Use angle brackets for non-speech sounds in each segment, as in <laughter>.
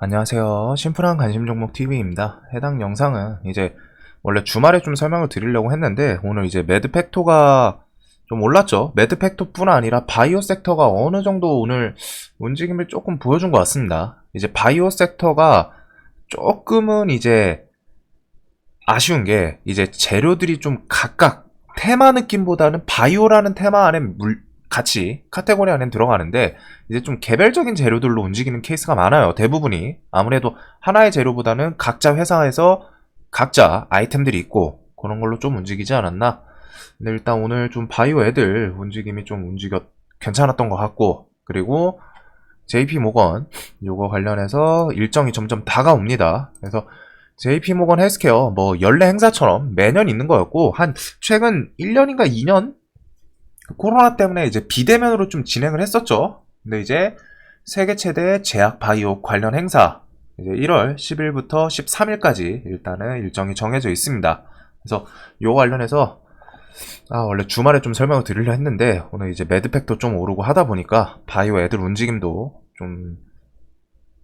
안녕하세요. 심플한 관심 종목 TV입니다. 해당 영상은 이제 원래 주말에 좀 설명을 드리려고 했는데 오늘 이제 매드팩토가 좀 올랐죠. 매드팩토뿐 아니라 바이오 섹터가 어느 정도 오늘 움직임을 조금 보여준 것 같습니다. 이제 바이오 섹터가 조금은 이제 아쉬운 게 이제 재료들이 좀 각각 테마 느낌보다는 바이오라는 테마 안에 물 같이 카테고리 안에 들어가는데 이제 좀 개별적인 재료들로 움직이는 케이스가 많아요. 대부분이 아무래도 하나의 재료보다는 각자 회사에서 각자 아이템들이 있고 그런 걸로 좀 움직이지 않았나. 근데 일단 오늘 좀 바이오 애들 움직임이 좀 움직여 괜찮았던 것 같고 그리고 JP 모건 요거 관련해서 일정이 점점 다가옵니다. 그래서 JP 모건 헬스케어 뭐 연례 행사처럼 매년 있는 거였고 한 최근 1년인가 2년 코로나 때문에 이제 비대면으로 좀 진행을 했었죠. 근데 이제 세계 최대 제약 바이오 관련 행사 이제 1월 10일부터 13일까지 일단은 일정이 정해져 있습니다. 그래서 요 관련해서 아 원래 주말에 좀 설명을 드리려 했는데 오늘 이제 매드팩도 좀 오르고 하다 보니까 바이오 애들 움직임도 좀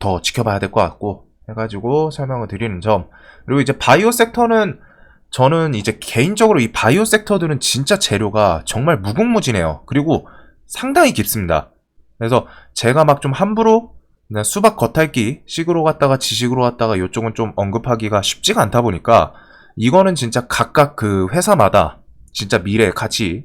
더 지켜봐야 될 것 같고 해가지고 설명을 드리는 점 그리고 이제 바이오 섹터는 저는 이제 개인적으로 이 바이오 섹터들은 진짜 재료가 정말 무궁무진해요. 그리고 상당히 깊습니다. 그래서 제가 막 좀 함부로 그냥 수박 겉핥기 식으로 갔다가 지식으로 갔다가 이쪽은 좀 언급하기가 쉽지가 않다 보니까 이거는 진짜 각각 그 회사마다 진짜 미래 가치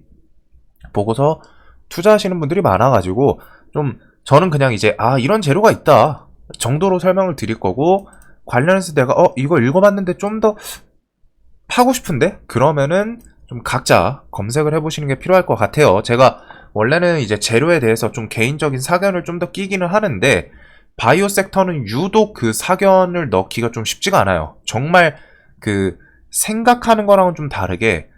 보고서 투자하시는 분들이 많아가지고 좀 저는 그냥 이제 아 이런 재료가 있다 정도로 설명을 드릴 거고 관련해서 내가 어 이거 읽어봤는데 좀 더 파고 싶은데 그러면은 좀 각자 검색을 해보시는 게 필요할 것 같아요. 제가 원래는 이제 재료에 대해서 좀 개인적인 사견을 좀 더 끼기는 하는데 바이오 섹터는 유독 그 사견을 넣기가 좀 쉽지가 않아요. 정말 그 생각하는 거랑은 좀 다르게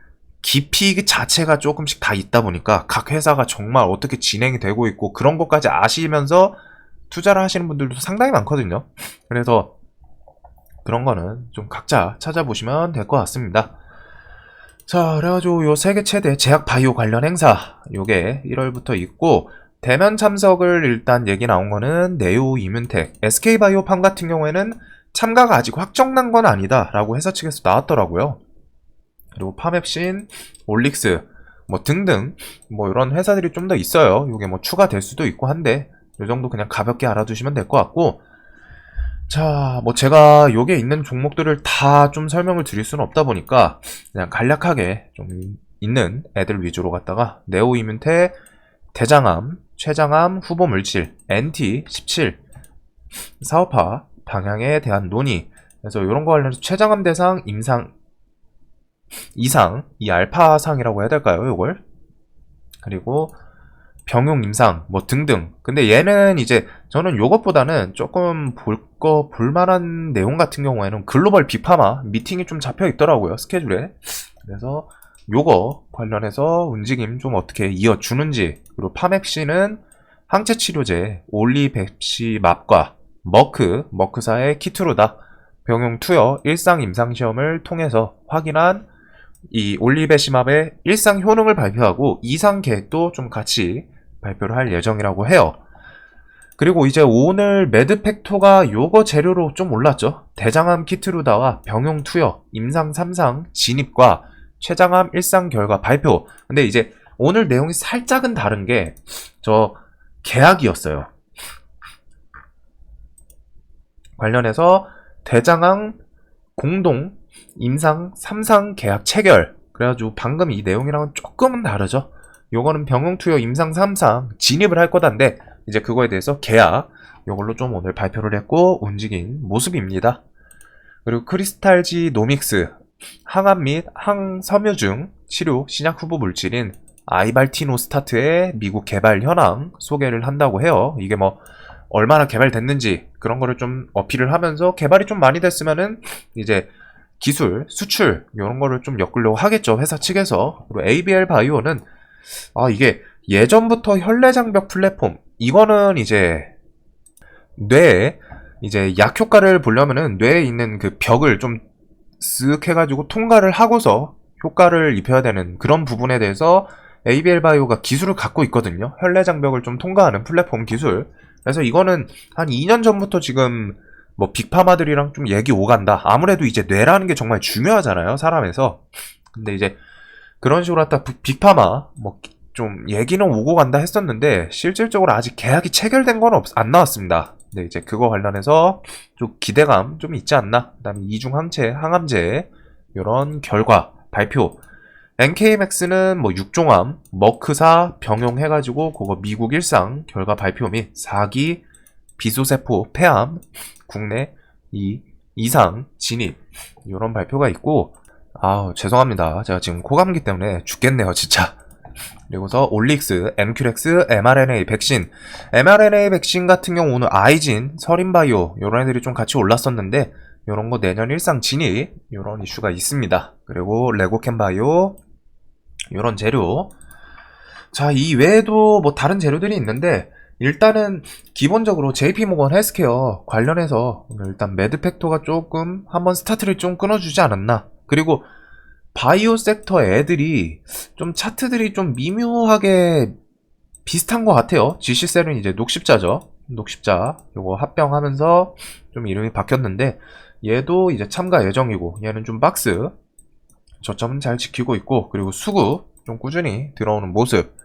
깊이 그 자체가 조금씩 다 있다 보니까 각 회사가 정말 어떻게 진행이 되고 있고 그런 것까지 아시면서 투자를 하시는 분들도 상당히 많거든요. 그래서 그런 거는 좀 각자 찾아보시면 될 것 같습니다. 자, 그래가지고 요 세계 최대 제약 바이오 관련 행사 요게 1월부터 있고 대면 참석을 일단 얘기 나온 거는 네오 이문텍, SK 바이오팜 같은 경우에는 참가가 아직 확정난 건 아니다라고 회사 측에서 나왔더라고요. 그리고 팜앱신, 올릭스 뭐 등등 뭐 이런 회사들이 좀 더 있어요. 요게 뭐 추가될 수도 있고 한데 요 정도 그냥 가볍게 알아두시면 될 것 같고 자, 뭐 제가 요게 있는 종목들을 다 좀 설명을 드릴 수는 없다 보니까 그냥 간략하게 좀 있는 애들 위주로 갔다가 네오 이문테, 대장암, 최장암, 후보 물질, NT 17, 사업화 방향에 대한 논의. 그래서 이런 거 관련해서 최장암 대상 임상 이상 이 알파상이라고 해야 될까요? 요걸 그리고 병용 임상 뭐 등등. 근데 얘는 이제 저는 요것보다는 조금 볼 거 볼만한 내용 같은 경우에는 글로벌 빅파마 미팅이 좀 잡혀 있더라고요 스케줄에. 그래서 요거 관련해서 움직임 좀 어떻게 이어주는지 그리고 파맥시는 항체 치료제 올리백시 맙과 머크 머크사의 키트루다 병용 투여 일상 임상 시험을 통해서 확인한 이 올리베시맙의 일상 효능을 발표하고 이상 계획도 좀 같이 발표를 할 예정이라고 해요. 그리고 이제 오늘 매드팩토가 요거 재료로 좀 올랐죠. 대장암 키트루다와 병용 투여, 임상 3상 진입과 최장암 일상 결과 발표. 근데 이제 오늘 내용이 살짝은 다른 게 저 계약이었어요. 관련해서 대장암 공동 임상 3상 계약 체결. 그래가지고 방금 이 내용이랑은 조금은 다르죠. 요거는 병용 투여 임상 3상 진입을 할 거다인데 이제 그거에 대해서 계약 요걸로 좀 오늘 발표를 했고 움직인 모습입니다. 그리고 크리스탈지 노믹스 항암 및 항섬유증 치료 신약 후보 물질인 아이발티노 스타트의 미국 개발 현황 소개를 한다고 해요. 이게 뭐 얼마나 개발됐는지 그런 거를 좀 어필을 하면서 개발이 좀 많이 됐으면은 이제 기술, 수출 이런 거를 좀 엮으려고 하겠죠 회사 측에서 그리고 ABL 바이오는 아 이게 예전부터 혈내장벽 플랫폼 이거는 이제 뇌에 이제 약 효과를 보려면은 뇌에 있는 그 벽을 좀 쓱 해가지고 통과를 하고서 효과를 입혀야 되는 그런 부분에 대해서 ABL 바이오가 기술을 갖고 있거든요. 혈내장벽을 좀 통과하는 플랫폼 기술. 그래서 이거는 한 2년 전부터 지금 뭐 빅파마들이랑 좀 얘기 오간다. 아무래도 이제 뇌라는 게 정말 중요하잖아요, 사람에서. 근데 이제 그런 식으로 갖다 빅- 빅파마 뭐 좀 얘기는 오고 간다 했었는데 실질적으로 아직 계약이 체결된 건 없, 안 나왔습니다. 근데 이제 그거 관련해서 좀 기대감 좀 있지 않나. 그다음에 이중 항체, 항암제 이런 결과 발표. NKMX는 뭐 육종암, 머크사 병용해가지고 그거 미국 일상 결과 발표 및 4기 비소세포 폐암 국내 이 이상 진입 이런 발표가 있고 아우 죄송합니다. 제가 지금 코감기 때문에 죽겠네요 진짜. 그리고서 올릭스, MQ렉스, mRNA 백신. mRNA 백신 같은 경우 오늘 아이진, 서린바이오 이런 애들이 좀 같이 올랐었는데 이런 거 내년 일상 진입 이런 이슈가 있습니다. 그리고 레고캔바이오 이런 재료. 자 이 외에도 뭐 다른 재료들이 있는데 일단은 기본적으로 JP모건 헬스케어 관련해서 오늘 일단 매드팩토가 조금 한번 스타트를 좀 끊어주지 않았나. 그리고 바이오 섹터 애들이 좀 차트들이 좀 미묘하게 비슷한 것 같아요. GC셀은 이제 녹십자죠. 녹십자. 요거 합병하면서 좀 이름이 바뀌었는데 얘도 이제 참가 예정이고 얘는 좀 박스 저점은 잘 지키고 있고 그리고 수급 좀 꾸준히 들어오는 모습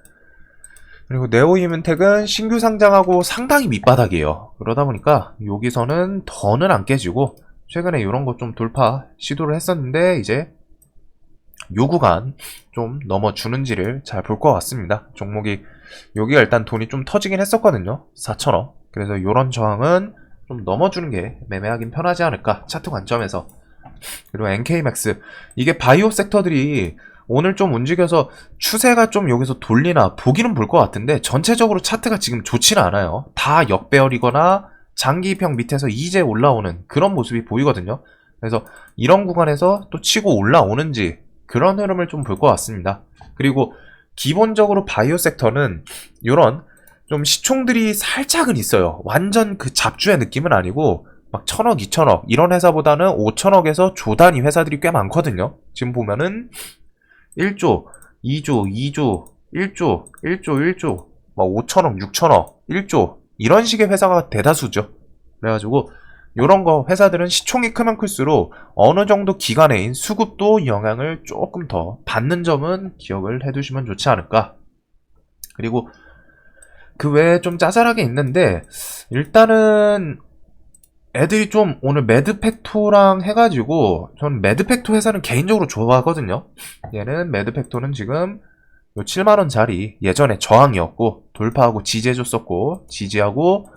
그리고 네오이문텍은 신규 상장하고 상당히 밑바닥이에요. 그러다 보니까 여기서는 더는 안 깨지고 최근에 이런 거 좀 돌파 시도를 했었는데 이제 요 구간 좀 넘어주는지를 잘 볼 것 같습니다. 종목이 여기가 일단 돈이 좀 터지긴 했었거든요. 4천원. 그래서 이런 저항은 좀 넘어주는 게 매매하긴 편하지 않을까 차트 관점에서 그리고 NK맥스 이게 바이오 섹터들이 오늘 좀 움직여서 추세가 좀 여기서 돌리나 보기는 볼 것 같은데 전체적으로 차트가 지금 좋지는 않아요. 다 역배열이거나 장기평 밑에서 이제 올라오는 그런 모습이 보이거든요. 그래서 이런 구간에서 또 치고 올라오는지 그런 흐름을 좀 볼 것 같습니다. 그리고 기본적으로 바이오 섹터는 이런 좀 시총들이 살짝은 있어요. 완전 그 잡주의 느낌은 아니고 막 천억, 이천억 이런 회사보다는 오천억에서 조 단위 회사들이 꽤 많거든요. 지금 보면은 1조, 2조, 2조, 1조, 1조, 1조, 막 5천억, 6천억, 1조 이런 식의 회사가 대다수죠. 그래가지고 이런 거 회사들은 시총이 크면 클수록 어느 정도 기간에인 수급도 영향을 조금 더 받는 점은 기억을 해두시면 좋지 않을까. 그리고 그 외에 좀 짜잘하게 있는데 일단은 애들이 좀 오늘 매드팩토랑 해가지고 전 매드팩토 회사는 개인적으로 좋아하거든요. 얘는 매드팩토는 지금 요 7만원짜리 예전에 저항이었고 돌파하고 지지해줬었고 지지하고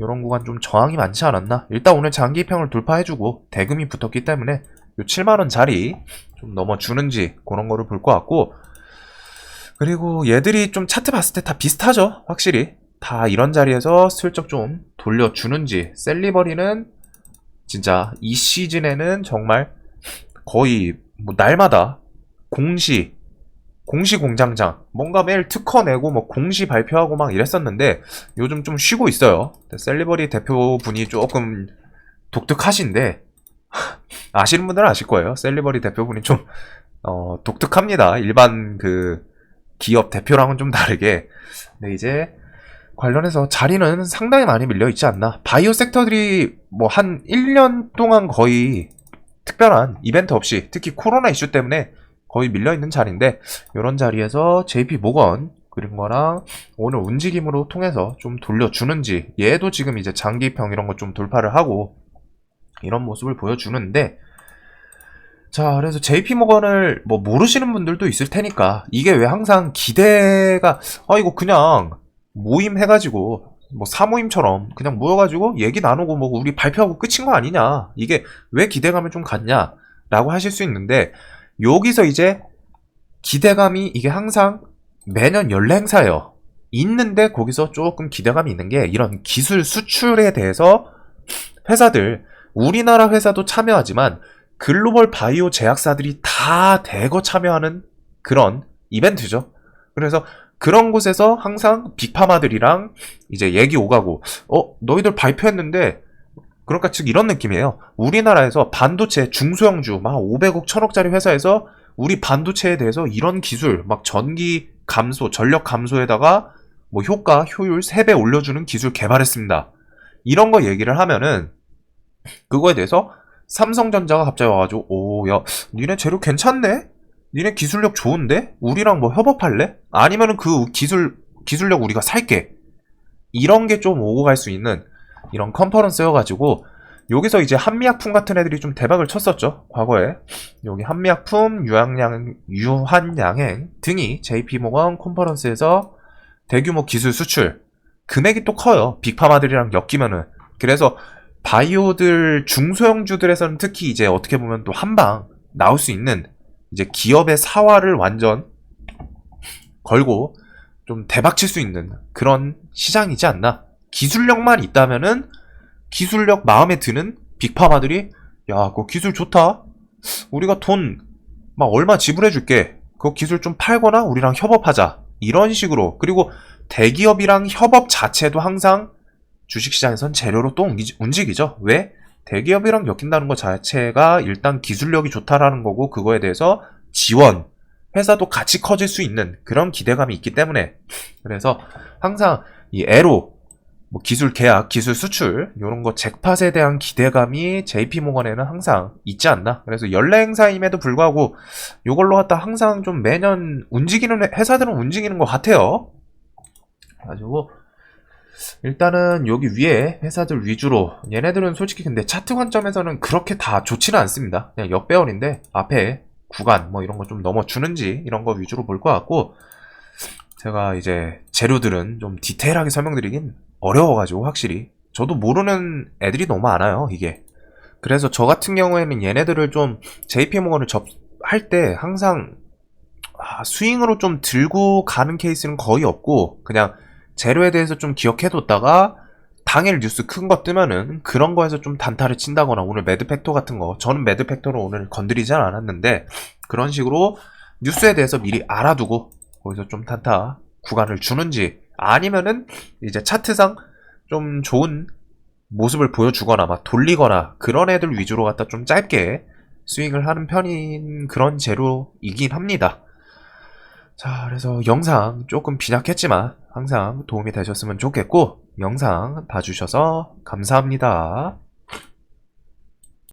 요런 구간 좀 저항이 많지 않았나? 일단 오늘 장기평을 돌파해주고 대금이 붙었기 때문에 요 7만원짜리 좀 넘어주는지 그런 거를 볼 것 같고 그리고 얘들이 좀 차트 봤을 때 다 비슷하죠? 확실히. 다 이런 자리에서 슬쩍 좀 돌려주는지. 셀리버리는 진짜 이 시즌에는 정말 거의 뭐 날마다 공시 공시 공장장 뭔가 매일 특허 내고 뭐 공시 발표하고 막 이랬었는데 요즘 좀 쉬고 있어요. 셀리버리 대표분이 조금 독특하신데 <laughs> 아시는 분들은 아실 거예요. 셀리버리 대표분이 좀 어, 독특합니다. 일반 그 기업 대표랑은 좀 다르게. 근데 이제 관련해서 자리는 상당히 많이 밀려 있지 않나. 바이오 섹터들이 뭐 한 1년 동안 거의 특별한 이벤트 없이 특히 코로나 이슈 때문에 거의 밀려 있는 자리인데 이런 자리에서 JP 모건 그린 거랑 오늘 움직임으로 통해서 좀 돌려주는지 얘도 지금 이제 장기평 이런 거 좀 돌파를 하고 이런 모습을 보여주는데 자 그래서 JP 모건을 뭐 모르시는 분들도 있을 테니까 이게 왜 항상 기대가 아 이거 그냥 모임 해가지고 뭐 사모임처럼 그냥 모여가지고 얘기 나누고 뭐 우리 발표하고 끝인 거 아니냐 이게 왜 기대감을 좀 갖냐 라고 하실 수 있는데 여기서 이제 기대감이 이게 항상 매년 연례 행사예요. 있는데 거기서 조금 기대감이 있는 게 이런 기술 수출에 대해서 회사들 우리나라 회사도 참여하지만 글로벌 바이오 제약사들이 다 대거 참여하는 그런 이벤트죠. 그래서 그런 곳에서 항상 빅파마들이랑 이제 얘기 오가고, 어, 너희들 발표했는데, 그러니까 즉 이런 느낌이에요. 우리나라에서 반도체 중소형주, 막 500억, 1000억짜리 회사에서 우리 반도체에 대해서 이런 기술, 막 전기 감소, 전력 감소에다가 뭐 효과, 효율 3배 올려주는 기술 개발했습니다. 이런 거 얘기를 하면은, 그거에 대해서 삼성전자가 갑자기 와가지고 오 야 니네 재료 괜찮네? 니네 기술력 좋은데? 우리랑 뭐 협업할래? 아니면은 그 기술 기술력 우리가 살게 이런 게 좀 오고 갈 수 있는 이런 컨퍼런스여가지고 여기서 이제 한미약품 같은 애들이 좀 대박을 쳤었죠 과거에. 여기 한미약품, 유한양, 유한양행 등이 JP모건 컨퍼런스에서 대규모 기술 수출 금액이 또 커요. 빅파마들이랑 엮이면은. 그래서 바이오들 중소형주들에서는 특히 이제 어떻게 보면 또 한방 나올 수 있는 이제 기업의 사활을 완전 걸고 좀 대박 칠 수 있는 그런 시장이지 않나. 기술력만 있다면은 기술력 마음에 드는 빅파마들이 야, 그거 기술 좋다. 우리가 돈 막 얼마 지불해 줄게. 그거 기술 좀 팔거나 우리랑 협업하자. 이런 식으로. 그리고 대기업이랑 협업 자체도 항상 주식시장에선 재료로 또 움직이죠. 왜? 대기업이랑 엮인다는 것 자체가 일단 기술력이 좋다라는 거고 그거에 대해서 지원, 회사도 같이 커질 수 있는 그런 기대감이 있기 때문에 그래서 항상 이 에로 뭐 기술 계약, 기술 수출 이런 거 잭팟에 대한 기대감이 JP모건에는 항상 있지 않나. 그래서 연례 행사임에도 불구하고 이걸로 갖다 항상 좀 매년 움직이는 회- 회사들은 움직이는 것 같아요. 가지고 일단은 여기 위에 회사들 위주로 얘네들은 솔직히 근데 차트 관점에서는 그렇게 다 좋지는 않습니다. 그냥 역배열인데 앞에 구간 뭐 이런 거 좀 넘어주는지 이런 거 위주로 볼 것 같고 제가 이제 재료들은 좀 디테일하게 설명드리긴 어려워가지고 확실히. 저도 모르는 애들이 너무 많아요 이게. 그래서 저 같은 경우에는 얘네들을 좀 JP모건을 접할 때 항상 아, 스윙으로 좀 들고 가는 케이스는 거의 없고 그냥 재료에 대해서 좀 기억해뒀다가 당일 뉴스 큰 거 뜨면은 그런 거에서 좀 단타를 친다거나 오늘 매드팩토 같은 거. 저는 매드팩토를 오늘 건드리진 않았는데 그런 식으로 뉴스에 대해서 미리 알아두고 거기서 좀 단타 구간을 주는지 아니면은 이제 차트상 좀 좋은 모습을 보여주거나 막 돌리거나 그런 애들 위주로 갖다 좀 짧게 스윙을 하는 편인 그런 재료이긴 합니다. 자, 그래서 영상 조금 빈약했지만 항상 도움이 되셨으면 좋겠고, 영상 봐주셔서 감사합니다.